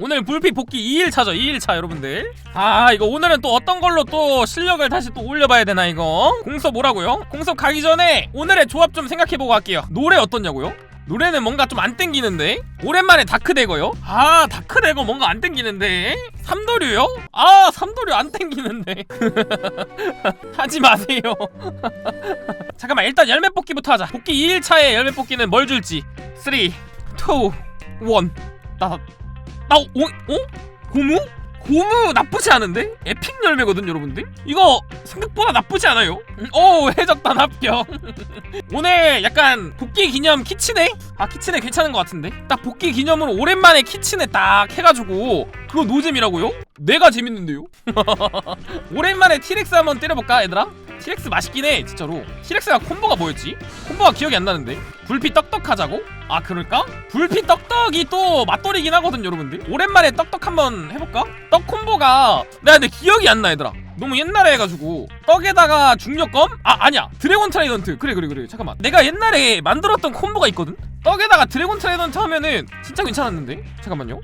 오늘 불피 복귀 2일차죠 2일차 여러분들. 아 이거 오늘은 또 어떤 걸로 또 실력을 다시 또 올려봐야 되나 이거? 공섭 뭐라고요? 공섭 가기 전에 오늘의 조합 좀 생각해보고 갈게요. 노래 어떻냐고요? 노래는 뭔가 좀 안 땡기는데? 오랜만에 다크대거요? 아 다크대거 뭔가 안 땡기는데? 삼도류요? 아 삼도류 안 땡기는데. 하지 마세요. 잠깐만 일단 열매 뽑기부터 하자. 복귀 2일차의 열매 뽑기는 뭘 줄지? 3 2 1 나, 나, 오, 어? 고무? 고무 나쁘지 않은데? 에픽 열매거든 여러분들? 이거 생각보다 나쁘지 않아요 음, 오 해적단 합격 오늘 약간 복귀 기념 키친에? 아 키친에 괜찮은 것 같은데? 딱 복귀 기념으로 오랜만에 키친에 딱 해가지고 그거 노잼이라고요? 내가 재밌는데요? 오랜만에 티렉스 한번 때려볼까 얘들아? 티렉스 맛있긴 해 진짜로 티렉스가 콤보가 뭐였지? 콤보가 기억이 안 나는데 불피 떡떡 하자고? 아 그럴까? 불피 떡떡이 또 맛돌이긴 하거든 여러분들 오랜만에 떡떡 한번 해볼까? 떡 콤보가 내가 근데 기억이 안 나 얘들아 너무 옛날에 해가지고 떡에다가 중력검? 아 아니야 드래곤 트라이던트 그래 그래 그래 잠깐만 내가 옛날에 만들었던 콤보가 있거든? 떡에다가 드래곤 트라이던트 하면은 진짜 괜찮았는데 잠깐만요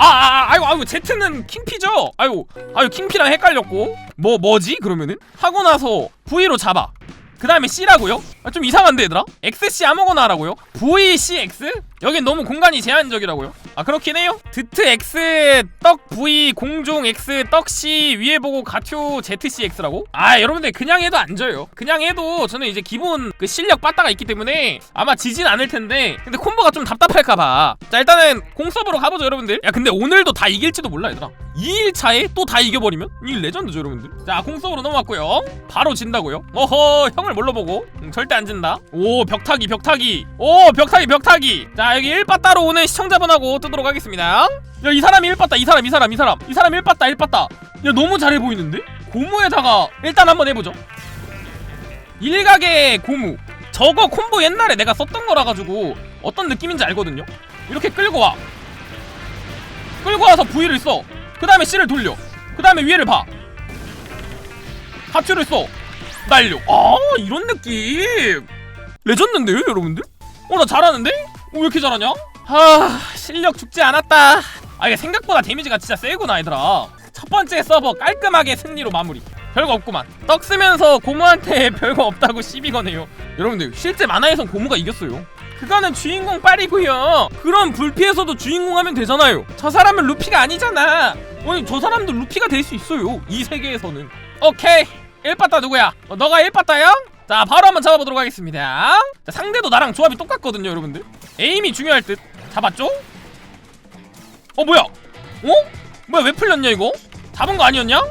아, 아, 아, 아이고, 아이고, 제트는 킹피죠? 아이고, 아이고, 킹피랑 헷갈렸고. 뭐, 뭐지? 그러면은? 하고 나서 V로 잡아. 그 다음에 C라고요? 아, 좀 이상한데, 얘들아? XC 아무거나 하라고요? VCX? 여긴 너무 공간이 제한적이라고요? 아, 그렇긴 해요. 드트 X, 떡 V, 공종 X, 떡 C, 위에 보고 가튜 ZCX라고? 아, 여러분들 그냥 해도 안 져요. 그냥 해도 저는 이제 기본 그 실력 빠따가 있기 때문에 아마 지진 않을 텐데. 근데 콤보가 좀 답답할까봐. 자, 일단은 공섭으로 가보죠, 여러분들. 야, 근데 오늘도 다 이길지도 몰라, 얘들아. 2일차에 또 다 이겨버리면? 이 레전드죠, 여러분들. 자, 공섭으로 넘어왔고요. 바로 진다고요? 어허, 형을 뭘로 보고? 음, 절대 안 진다. 오, 벽타기, 벽타기. 오, 벽타기, 벽타기. 자, 여기 1빠따로 오는 시청자분하고 뜨도록 하겠습니다. 야, 이 사람이 1빠따, 이 사람, 이 사람, 이 사람. 이 사람 1빠따, 1빠따. 야, 너무 잘해 보이는데? 고무에다가 일단 한번 해보죠. 일각의 고무. 저거 콤보 옛날에 내가 썼던 거라 가지고 어떤 느낌인지 알거든요. 이렇게 끌고 와. 끌고 와서 V를 써. 그 다음에 C를 돌려. 그 다음에 위에를 봐. 하트를 써. 날려. 아 이런 느낌. 레전드인데요, 여러분들? 어 나 잘하는데? 어, 왜 이렇게 잘하냐? 아 실력 죽지 않았다. 아 이게 생각보다 데미지가 진짜 세구나 얘들아. 첫 번째 서버 깔끔하게 승리로 마무리. 별거 없구만. 떡 쓰면서 고무한테 별거 없다고 시비 거네요. 여러분들 실제 만화에선 고무가 이겼어요. 그거는 주인공 빨이고요. 그럼 불피에서도 주인공 하면 되잖아요. 저 사람은 루피가 아니잖아. 아니 저 사람도 루피가 될 수 있어요. 이 세계에서는. 오케이. 1빠따 누구야? 어, 너가 1빠따야? 자 바로 한번 잡아보도록 하겠습니다. 자, 상대도 나랑 조합이 똑같거든요 여러분들. 에임이 중요할 듯. 잡았죠? 어 뭐야? 어? 뭐야 왜 풀렸냐 이거? 잡은 거 아니었냐?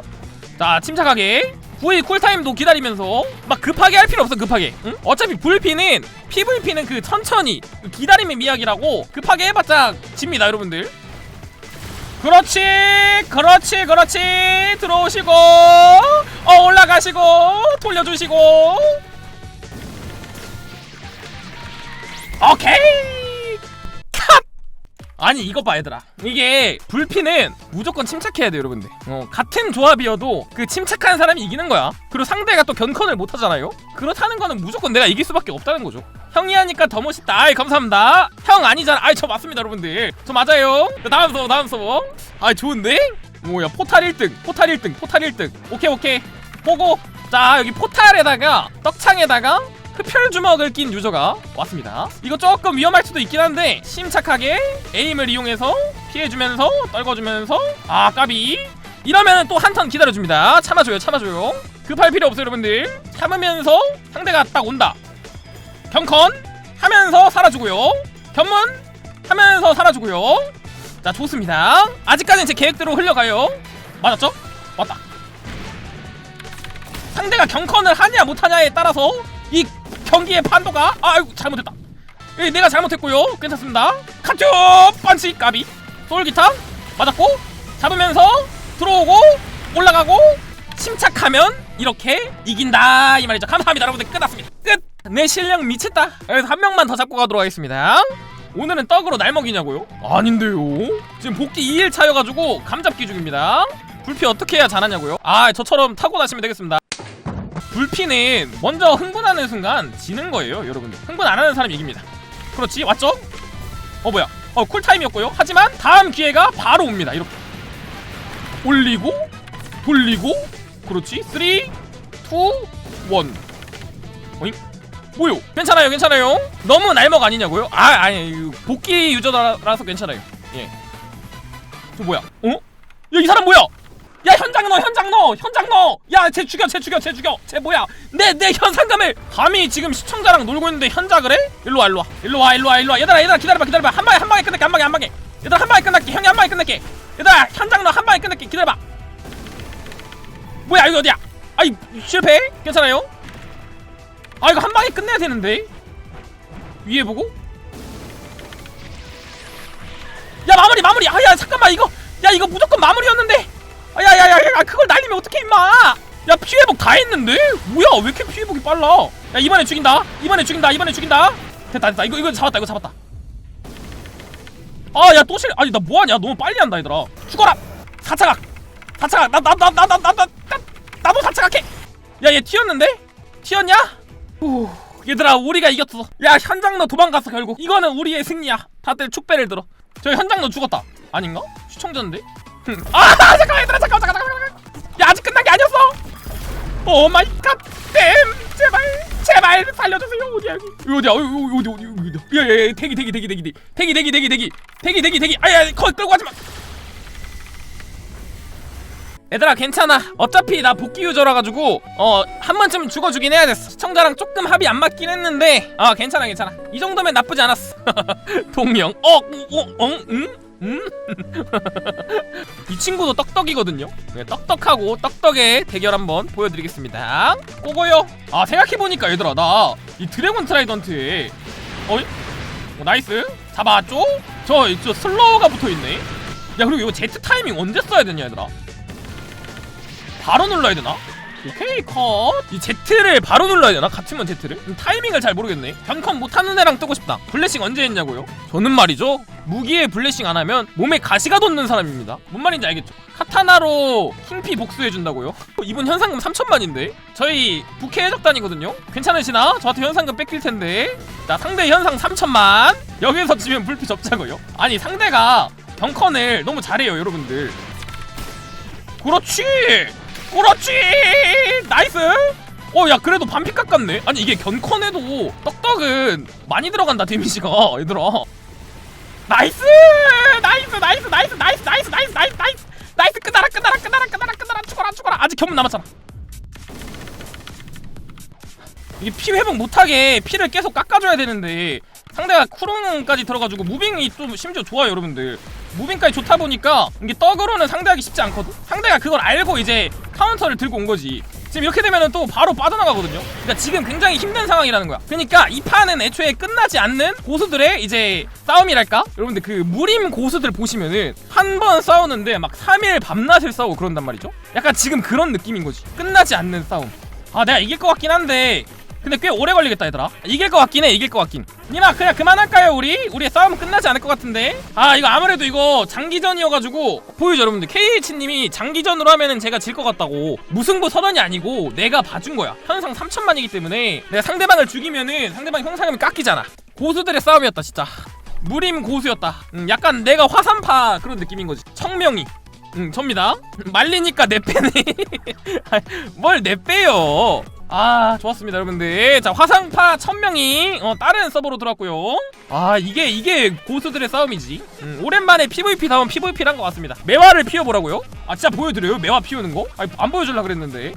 자 침착하게 V 쿨타임도 기다리면서 막 급하게 할 필요 없어 급하게 응? 어차피 VP는 PVP는 그 천천히 그 기다림의 미학이라고 급하게 해봤자 집니다 여러분들 그렇지 그렇지 그렇지 들어오시고 어 올라가시고 돌려주시고 오케이 컷 아니 이거 봐 얘들아. 이게 불피는 무조건 침착해야 돼 여러분들. 어, 같은 조합이어도 그 침착한 사람이 이기는 거야. 그리고 상대가 또 견컨을 못 하잖아요. 그렇다는 거는 무조건 내가 이길 수밖에 없다는 거죠. 형이 하니까 더 멋있다. 아이 감사합니다. 형 아니잖아. 아이 저 맞습니다 여러분들. 저 맞아요. 자, 다음 서버 다음 서버 아이 좋은데? 뭐야 포탈 1등 포탈 1등 포탈 1등. 오케이 오케이. 보고. 자 여기 포탈에다가 떡창에다가 흡혈 주먹을 낀 유저가 왔습니다. 이거 조금 위험할 수도 있긴 한데 심착하게 에임을 이용해서 피해주면서 떨궈주면서 아 까비. 이러면 또 한 턴 기다려줍니다. 참아줘요 참아줘요. 급할 필요 없어요 여러분들. 참으면서 상대가 딱 온다. 경컨 하면서 살아주고요. 견문 하면서 살아주고요. 자 좋습니다. 아직까지는 제 계획대로 흘러가요. 맞았죠? 맞다. 상대가 경컨을 하냐 못하냐에 따라서 이 경기의 판도가? 아이고 잘못했다. 예, 내가 잘못했고요. 괜찮습니다. 카츄 펀치 까비. 솔기타 맞았고 잡으면서 들어오고 올라가고 침착하면 이렇게 이긴다. 이 말이죠. 감사합니다 여러분들. 끝났습니다. 끝! 내 실력 미쳤다. 그래서 한 명만 더 잡고 가도록 하겠습니다. 오늘은 떡으로 날 먹이냐고요? 아닌데요. 지금 복귀 2일 차여가지고 감 잡기 중입니다. 불피 어떻게 해야 잘하냐고요? 아 저처럼 타고 다시면 되겠습니다 불피는 먼저 흥분하는 순간 지는 거예요 여러분들. 흥분 안 하는 사람이 이깁니다. 그렇지 왔죠? 어 뭐야. 어 쿨타임이었고요. 하지만 다음 기회가 바로 옵니다 이렇게. 올리고 돌리고 그렇지. 3 2 1 어잉? 뭐요? 괜찮아요 괜찮아요. 너무 날먹 아니냐고요? 아 아니 복귀 유저라서 괜찮아요. 예저 뭐야? 어? 야이 사람 뭐야 야 현장 넣어 현장 넣어 현장 넣어. 야쟤 죽여 쟤 죽여 쟤 죽여. 쟤 뭐야? 내 내 현상금을 감히 지금 시청자랑 놀고 있는데 현작을 해? 일로와 일로와. 일로와 일로와 일로와. 얘들아 얘들아 기다려봐 기다려봐. 한 방에 한 방에 끝낼게 한 방에 한 방에. 얘들아 한 방에 끝낼게. 형이 한 방에 끝낼게. 얘들아 현장 넣어 한 방에 끝낼게. 기다려봐. 뭐야 이거 어디야? 아이 실패? 괜찮아요? 아 이거 한 방에 끝내야 되는데? 위에 보고? 야 마무리 마무리. 아야 잠깐만 이거. 야 이거 무조건 마무리였는데. 아 야야야 야, 그걸 날리면 어떡해 임마? 야 피회복 다 했는데? 뭐야 왜 이렇게 피회복이 빨라? 야 이번에 죽인다. 이번에 죽인다 이번에 죽인다. 됐다 됐다. 이거 이거 잡았다 이거 잡았다. 아 야 또 실 아니 나 뭐하냐? 너무 빨리 한다 얘들아. 죽어라! 사차각! 사차각! 나 나 나 나 나 나 나 나도 사차각해! 야 얘 튀었는데? 튀었냐? 후 얘들아 우리가 이겼어. 야 현장너 도망갔어 결국. 이거는 우리의 승리야. 다들 축배를 들어. 저 현장너 죽었다. 아닌가? 시청자인데? 흠. 아 잠깐만 얘들아 잠깐만 잠깐만 잠깐만 야 아직 끝난 게 아니었어. 오 마이 갓댐 제발 제발 살려주세요 어디야 여기 어디야? 어디 어디 어디 어디 야야야 대기 대기 대기 대기. 대기 대기 대기 대기. 대기 대기 대기. 아야 거기 끌고 가지마. 얘들아 괜찮아. 어차피 나 복귀 유저라 가지고 어 한 번쯤 죽어주긴 해야 됐어. 시청자랑 조금 합이 안 맞긴 했는데 아 괜찮아 괜찮아. 이 정도면 나쁘지 않았어. 동영. 어어응 음? 이 친구도 떡떡이거든요. 네, 떡떡하고 떡떡의 대결 한번 보여드리겠습니다. 꼬고요. 아 생각해보니까 얘들아 나 이 드래곤 트라이던트에 어이? 어, 나이스. 잡아줘. 저, 저 슬로우가 붙어있네. 야 그리고 이거 Z 타이밍 언제 써야 되냐 얘들아? 바로 눌러야 되나? 오케이 컷이 Z를 바로 눌러야 되나? 같으면 Z를? 음, 타이밍을 잘 모르겠네 변컷 못하는 애랑 뜨고 싶다 블레싱 언제 했냐고요? 저는 말이죠 무기에 블레싱 안 하면 몸에 가시가 돋는 사람입니다 뭔 말인지 알겠죠? 카타나로 킹피 복수해준다고요? 이분 현상금 3천만인데 저희 부캐 해적단이거든요 괜찮으시나? 저한테 현상금 뺏길 텐데 자 상대 현상 3천만 여기서 지면 불피 접자고요 아니 상대가 덩컨을 너무 잘해요 여러분들 그렇지 그렇지! 나이스! 어 야 그래도 반피 깎았네? 아니 이게 견컨에도 떡떡은 많이 들어간다 데미지가 얘들아. 나이스! 나이스 나이스 나이스 나이스 나이스 나이스 나이스 나이스! 나이스 끝나라 끝나라 끝나라 끝나라 끝나라 죽어라 죽어라. 아직 견문 남았잖아. 이게 피 회복 못하게 피를 계속 깎아줘야 되는데 상대가 쿠롱까지 들어가지고 무빙이 좀 심지어 좋아요 여러분들 무빙까지 좋다 보니까 이게 떡으로는 상대하기 쉽지 않거든? 상대가 그걸 알고 이제 카운터를 들고 온 거지. 지금 이렇게 되면은 또 바로 빠져나가거든요? 그러니까 지금 굉장히 힘든 상황이라는 거야. 그러니까 이 판은 애초에 끝나지 않는 고수들의 이제 싸움이랄까? 여러분들 그 무림 고수들 보시면은 한 번 싸우는데 막 3일 밤낮을 싸우고 그런단 말이죠? 약간 지금 그런 느낌인 거지. 끝나지 않는 싸움. 아 내가 이길 것 같긴 한데 근데 꽤 오래 걸리겠다 얘들아. 이길 것 같긴 해 이길 것 같긴. 니마 그냥 그만할까요 우리? 우리의 싸움은 끝나지 않을 것 같은데? 아 이거 아무래도 이거 장기전이어가지고 보이죠 여러분들. KH님이 장기전으로 하면은 제가 질 것 같다고. 무승부 선언이 아니고 내가 봐준 거야. 현상 3천만이기 때문에 내가 상대방을 죽이면은 상대방 형상금이 깎이잖아. 고수들의 싸움이었다 진짜. 무림 고수였다. 음, 약간 내가 화산파 그런 느낌인 거지. 청명이. 응 접니다. 말리니까 내 빼네 뭘 내 빼요 아 좋았습니다 여러분들. 자 화상파 천명이 어, 다른 서버로 들어왔고요. 아 이게 이게 고수들의 싸움이지. 음, 오랜만에 PVP다운 PVP란 것 같습니다. 매화를 피워보라고요? 아 진짜 보여드려요? 매화 피우는 거? 아니 안 보여줄라 그랬는데.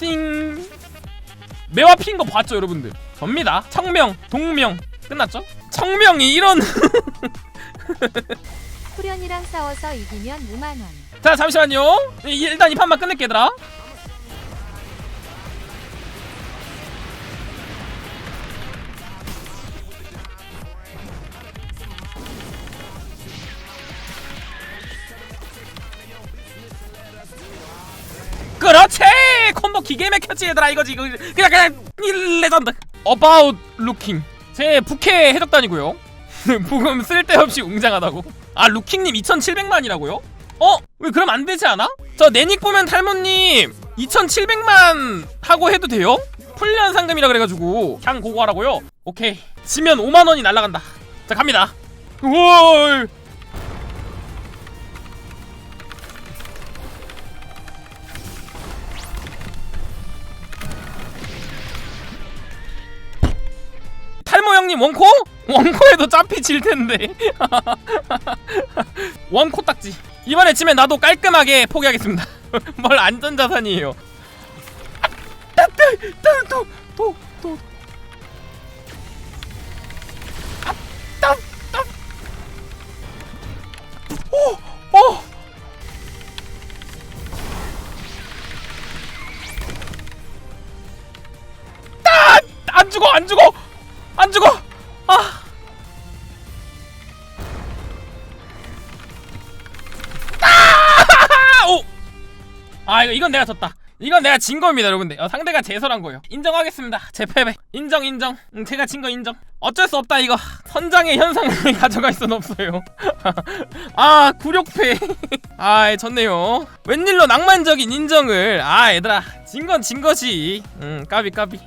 띵. 매화 피인 거 봤죠 여러분들? 접니다. 청명 동명. 끝났죠? 청명이 이런. 후련이랑 싸워서 이기면 5만원. 자 잠시만요. 이- 일단 이 판만 끝낼게 얘들아 그렇지! 콤보 기계 맥혔지 얘들아. 이거지 이거 그냥 그냥 이 레전드. About Looking. 제 부캐 해적단이고요. 부금 쓸데없이 웅장하다고. 아 루킹님 2700만이라고요? 어? 왜 그럼 안 되지 않아? 저 내닉 보면 탈모님 2700만 하고 해도 돼요? 훈련 상금이라 그래가지고. 그냥 고고 하라고요? 오케이. 지면 5만원이 날라간다. 자 갑니다. 우와 탈모 형님 원코? 원코에도 짬피 질 텐데 원코 딱지 이번에 치면 나도 깔끔하게 포기하겠습니다 뭘 안전자산이에요 또또또또 오! 오! 아! 안 죽어 안 죽어 안 죽어! 아! 아! 오! 아 이거 이건 내가 졌다. 이건 내가 진 겁니다 여러분들. 어, 상대가 제설한 거예요. 인정하겠습니다. 제 패배. 인정 인정. 응, 제가 진 거 인정. 어쩔 수 없다 이거. 선장의 현상을 가져갈 순 없어요. 아 굴욕패. 아 졌네요. 웬일로 낭만적인 인정을. 아 얘들아. 진 건 진 거지. 음 까비 까비